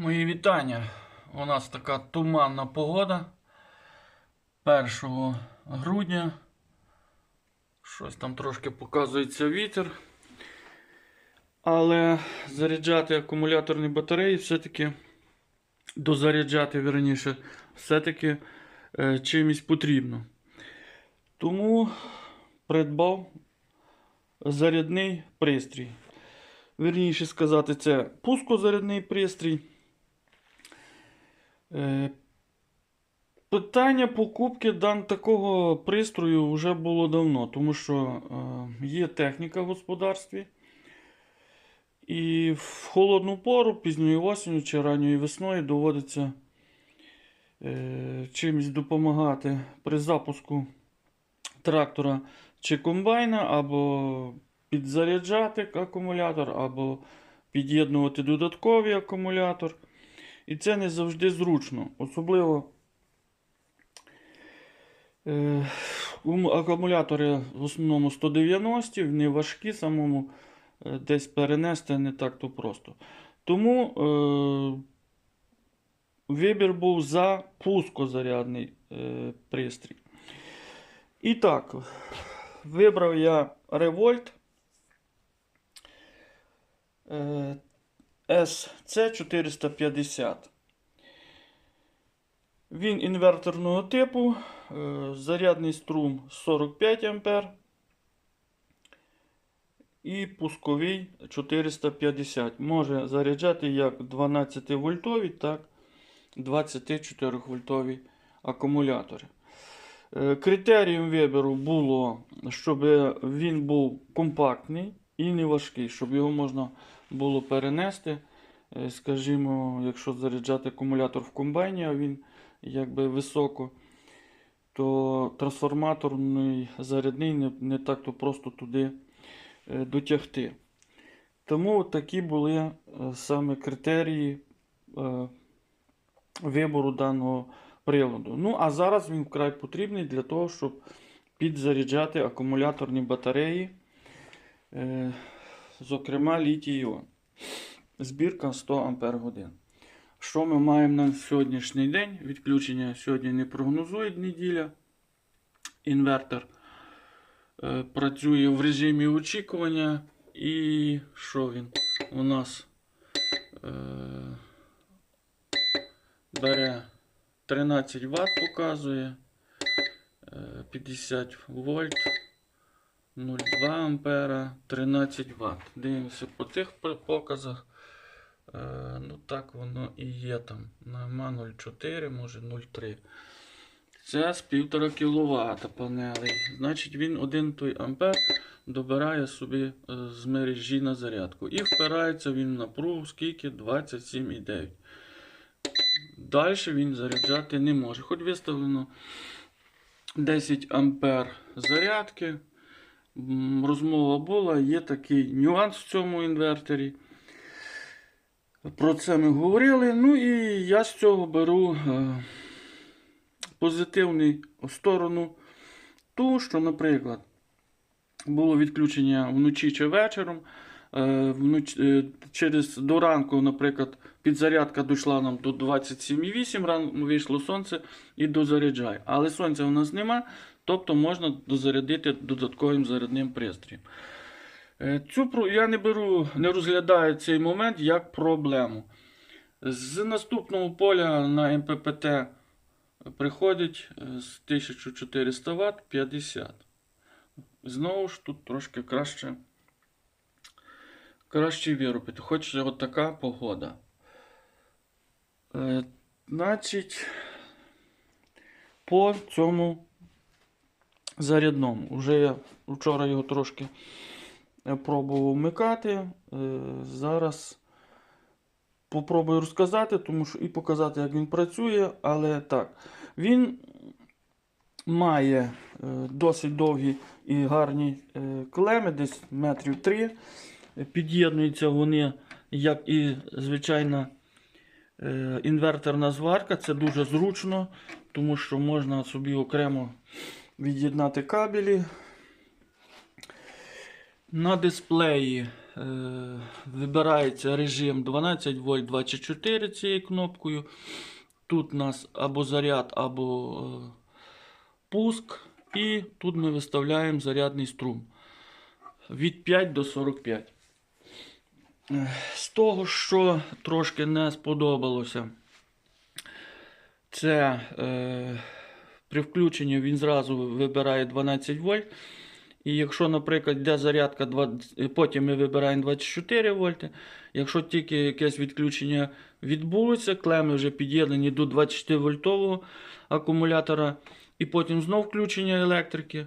Мої вітання. У нас така туманна погода. 1 грудня. Щось там трошки показується вітер. Але заряджати акумуляторні батареї все-таки дозаряджати, верніше, все-таки е, чимось потрібно. Тому придбав зарядний пристрій. Вірніше сказати, це пускозарядний пристрій. Е, Питання покупки дан такого пристрою вже було давно, тому що е, є техніка в господарстві. І в холодну пору, пізньою осінню чи ранньою весною доводиться е, чимось допомагати при запуску трактора чи комбайна, або підзаряджати акумулятор, або під'єднувати додатковий акумулятор. І це не завжди зручно. Особливо е, акумулятори в основному 190, вони важкі, самому е, десь перенести не так то просто. Тому е, вибір був за пускозарядний е, пристрій. І так, вибрав я Revolt е, SC450. Він інверторного типу, е, зарядний струм 45 А і пусковий 450. Може заряджати як 12 вольтові, так 24 вольтові акумулятори. Е, Критерієм вибору було, щоб він був компактний і не важкий, щоб його можна було перенести. Е, Скажімо, якщо заряджати акумулятор в комбайні, а він якби високо, то трансформаторний зарядний не, не так то просто туди е, дотягти. Тому такі були е, саме критерії вибору даного приладу. Ну, а зараз він вкрай потрібний для того, щоб підзаряджати акумуляторні батареї, зокрема літій іон. Збірка 100 Ампер годин. Що ми маємо на сьогоднішній день? Відключення сьогодні не прогнозує неділя. Інвертор е, працює в режимі очікування. І що він у нас е, бере 13 Вт показує, е, 50 вольт, 0,2 ампера, 13 Вт. Дивимося по цих показах. Е, Ну так воно і є там. Нема 0,4, може 0,3. Це з 1,5 кВт панелей. Значить він один той ампер добирає собі е, з мережі на зарядку. І впирається він в напругу скільки 27,9. Далі він заряджати не може. Хоч виставлено 10 ампер зарядки. Розмова була, є такий нюанс в цьому інвертері. Про це ми говорили. Ну і я з цього беру е, позитивну сторону. Ту, що, наприклад, було відключення вночі чи вечором. Е, е, через до ранку, наприклад, підзарядка дійшла нам до 27,8, рано вийшло сонце і дозаряджає. Але сонця у нас нема, тобто можна дозарядити додатковим зарядним пристроєм. Е, Цю я не беру, не розглядаю цей момент як проблему. З наступного поля на МППТ приходить е, з 1400 Вт 50. Знову ж тут трошки краще, краще виробити. Хоч от така погода. Е, значить, по цьому зарядному. Уже я вчора його трошки е, пробував вмикати. Е, зараз попробую розказати, тому що і показати, як він працює, але так. Він має е, досить довгі і гарні клеми, десь метрів 3. Під'єднуються вони, як і звичайна інверторна зварка. Це дуже зручно, тому що можна собі окремо від'єднати кабелі. На дисплеї е, вибирається режим 12 вольт 24 цією кнопкою. Тут у нас або заряд, або е, пуск. І тут ми виставляємо зарядний струм від 5 до 45. Е, З того, що трошки не сподобалося, це е, при включенні він зразу вибирає 12 вольт. І якщо, наприклад, йде зарядка, 20, потім ми вибираємо 24 вольти. Якщо тільки якесь відключення відбулося, клеми вже під'єднані до 24 вольтового акумулятора, і потім знов включення електрики.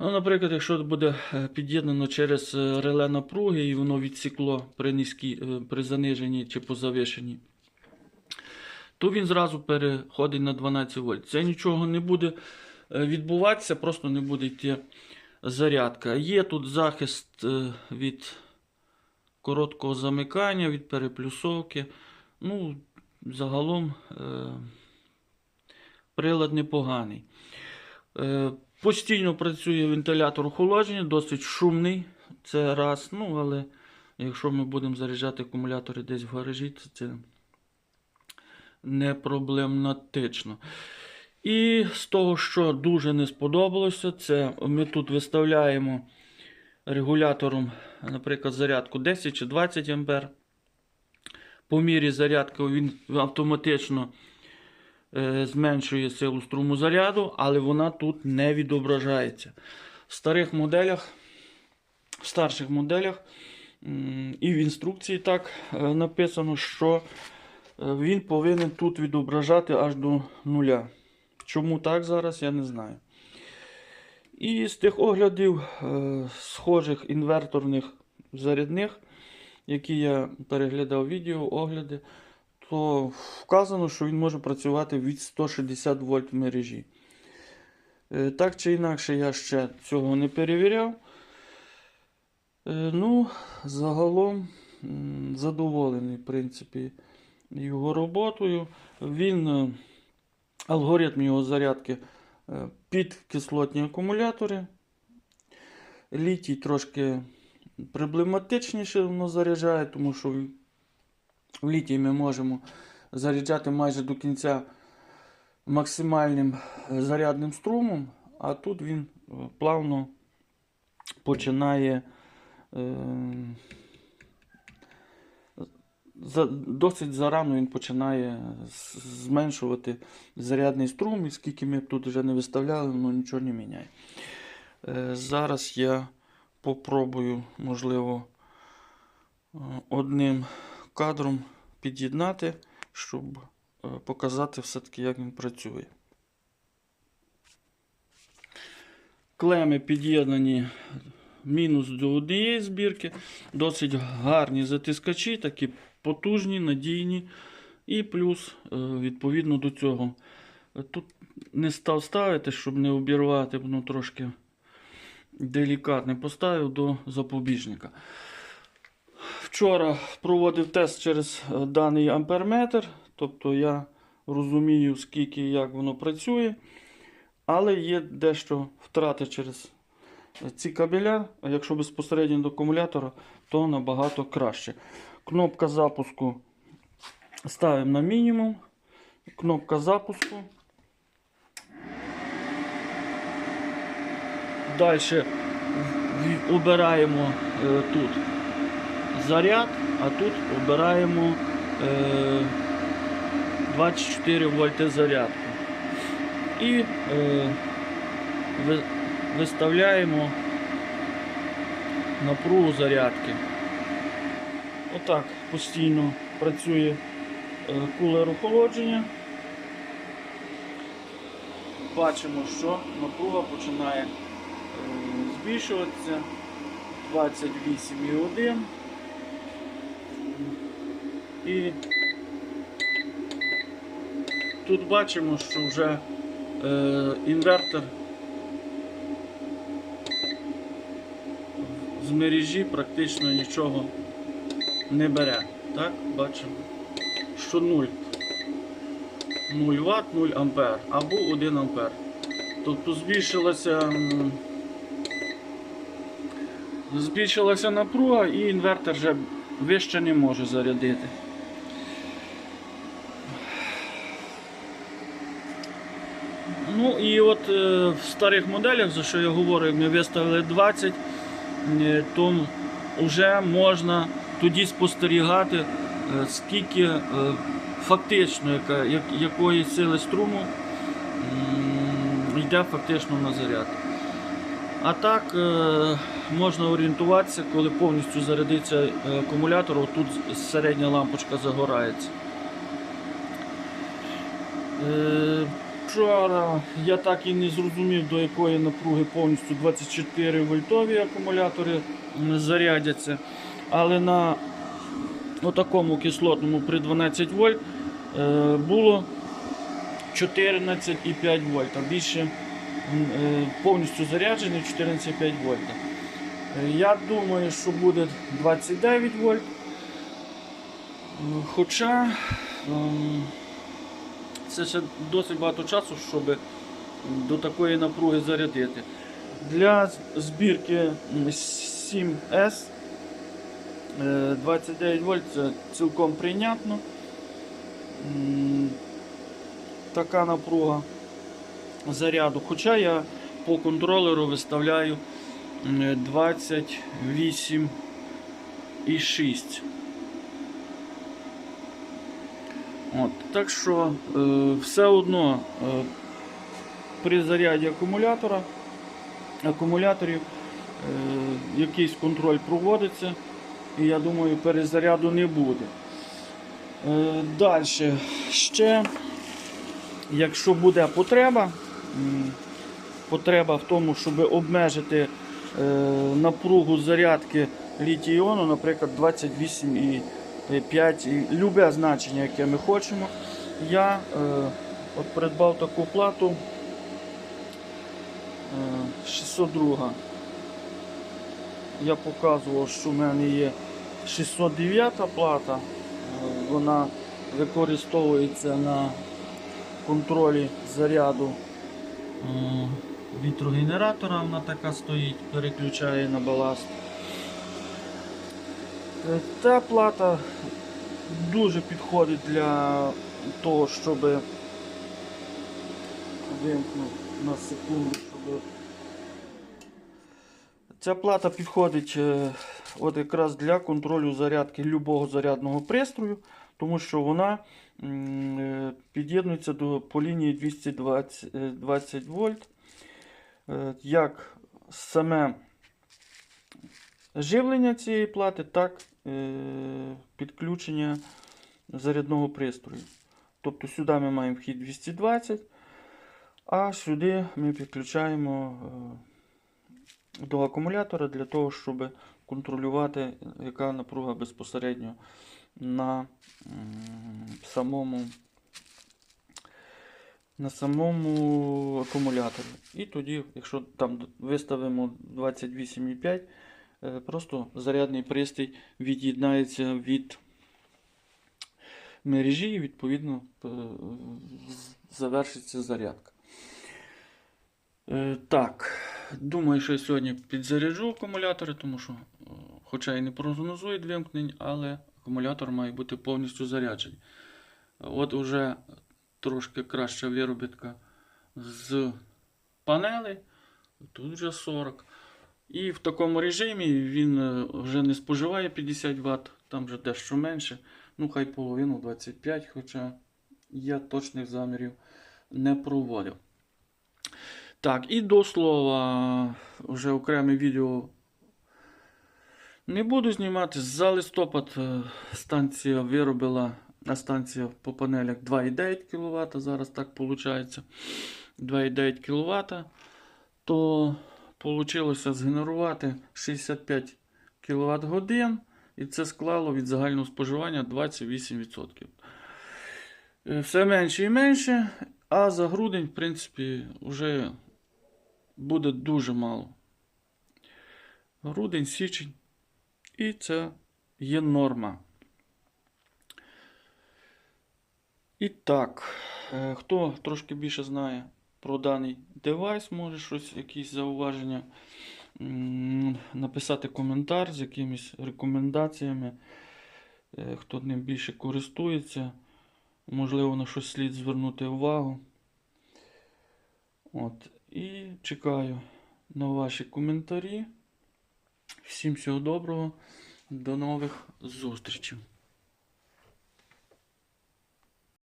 Ну, наприклад, якщо буде е, під'єднано через е, реле напруги і воно відсікло при, низькій, е, при заниженні чи по завишенні, то він зразу переходить на 12 вольт. Це нічого не буде е, відбуватися, просто не буде йти зарядка. Є тут захист е, від короткого замикання, від переплюсовки. Ну, загалом е, прилад непоганий. Постійно працює вентилятор охолодження, досить шумний. Це раз. Ну, але якщо ми будемо заряджати акумулятори десь в гаражі, то це не проблематично. І з того, що дуже не сподобалося, це ми тут виставляємо регулятором, наприклад, зарядку 10 чи 20 А. По мірі зарядки він автоматично е, зменшує силу струму заряду, але вона тут не відображається. В старих моделях, в старших моделях і в інструкції так е, написано, що він повинен тут відображати аж до нуля. Чому так зараз, я не знаю. І з тих оглядів е, схожих інверторних зарядних, які я переглядав відео, огляди, то вказано, що він може працювати від 160 вольт в мережі. Е, Так чи інакше, я ще цього не перевіряв. Е, Ну, загалом задоволений, в принципі, його роботою. Він, е, алгоритм його зарядки е, під кислотні акумулятори. Літій трошки проблематичніше воно заряджає, тому що в- літій ми можемо заряджати майже до кінця максимальним е, зарядним струмом, а тут він плавно починає е, за, досить зарано він починає зменшувати зарядний струм, і скільки ми б тут вже не виставляли, воно нічого не міняє. Е, зараз я попробую, можливо, е, одним кадром під'єднати, щоб е, показати все-таки, як він працює. Клеми під'єднані мінус до однієї збірки. Досить гарні затискачі, такі потужні, надійні. І плюс, е, відповідно до цього. Е, Тут не став ставити, щоб не обірвати, воно трошки делікатне. Поставив до запобіжника. Вчора проводив тест через е, даний амперметр, тобто я розумію, скільки і як воно працює. Але є дещо втрати через ці кабеля, якщо безпосередньо до акумулятора, то набагато краще. Кнопка запуску ставимо на мінімум. Кнопка запуску. Далі обираємо е, тут заряд, а тут обираємо е, 24 вольти зарядку. І е, ви- виставляємо напругу зарядки. Отак постійно працює е, кулер охолодження. Бачимо, що напруга починає е, збільшуватися 28,1 і тут бачимо, що вже е, інвертор з мережі практично нічого не бере. Так, бачимо, що 0. 0 Вт, 0 ампер або 1 ампер. Тобто збільшилася збільшилася напруга і інвертор вже вище не може зарядити. Ну і от е, в старих моделях, за що я говорю, як ми виставили 20, е, то вже можна тоді спостерігати, е, скільки е, фактично яка, як, якої сили струму йде фактично на заряд. А так е, можна орієнтуватися, коли повністю зарядиться акумулятор, отут середня лампочка загорається. Вчора я так і не зрозумів, до якої напруги повністю 24 вольтові акумулятори зарядяться. Але на такому кислотному при 12 вольт е, було 14,5 вольт, а більше е, повністю заряджений 14,5 вольта. Е, Я думаю, що буде 29 вольт. Хоча ем, це ще досить багато часу, щоб до такої напруги зарядити. Для збірки 7S е, 29 вольт це цілком прийнятно. Така напруга заряду. Хоча я по контролеру виставляю 28,6. От, так що е, все одно е, при заряді акумулятора, акумуляторів е, якийсь контроль проводиться, і я думаю, перезаряду не буде. Е, Далі ще, якщо буде потреба, потреба в тому, щоб обмежити е, напругу зарядки літій-іону, наприклад, 28,5, і любе значення, яке ми хочемо, я е, от придбав таку плату е, 602. Я показував, що в мене є 609 плата. Вона використовується на контролі заряду вітрогенератора. Вона така стоїть, переключає на баласт. Е, Та плата дуже підходить для того, щоб вимкну на секунду, щоб Ця плата підходить е, от якраз для контролю зарядки любого зарядного пристрою, тому що вона е, під'єднується до по лінії 220 е, 20 вольт. Як саме живлення цієї плати, так підключення зарядного пристрою. Тобто сюди ми маємо вхід 220, а сюди ми підключаємо. До акумулятора для того, щоб контролювати, яка напруга безпосередньо на самому, на самому акумуляторі. І тоді, якщо там виставимо 28,5, е, просто зарядний пристрій від'єднається від мережі і відповідно е, завершиться зарядка. Е, Так, думаю, що я сьогодні підзаряджу акумулятори, тому що, е, хоча і не прогнозують вимкнень, але акумулятор має бути повністю заряджений. От уже трошки краща виробітка з панелей, тут вже 40. І в такому режимі він е, вже не споживає 50 Вт, там вже дещо менше. Ну, хай половину 25, хоча я точних замірів не проводив. Так, і до слова, вже окреме відео не буду знімати. За листопад е, станція виробила на станція по панелях 2,9 кВт. Зараз так виходить. 2,9 кВт. То вийшло згенерувати 65 кВт годин. І це склало від загального споживання 28%. Е, Все менше і менше. А за грудень, в принципі, вже буде дуже мало. Грудень, січень. І це є норма. І так, е, хто трошки більше знає про даний девайс, може щось, якісь зауваження написати коментар з якимись рекомендаціями, е, хто ним більше користується. Можливо, на щось слід звернути увагу. От. І чекаю на ваші коментарі. Всім всього доброго. До нових зустрічей.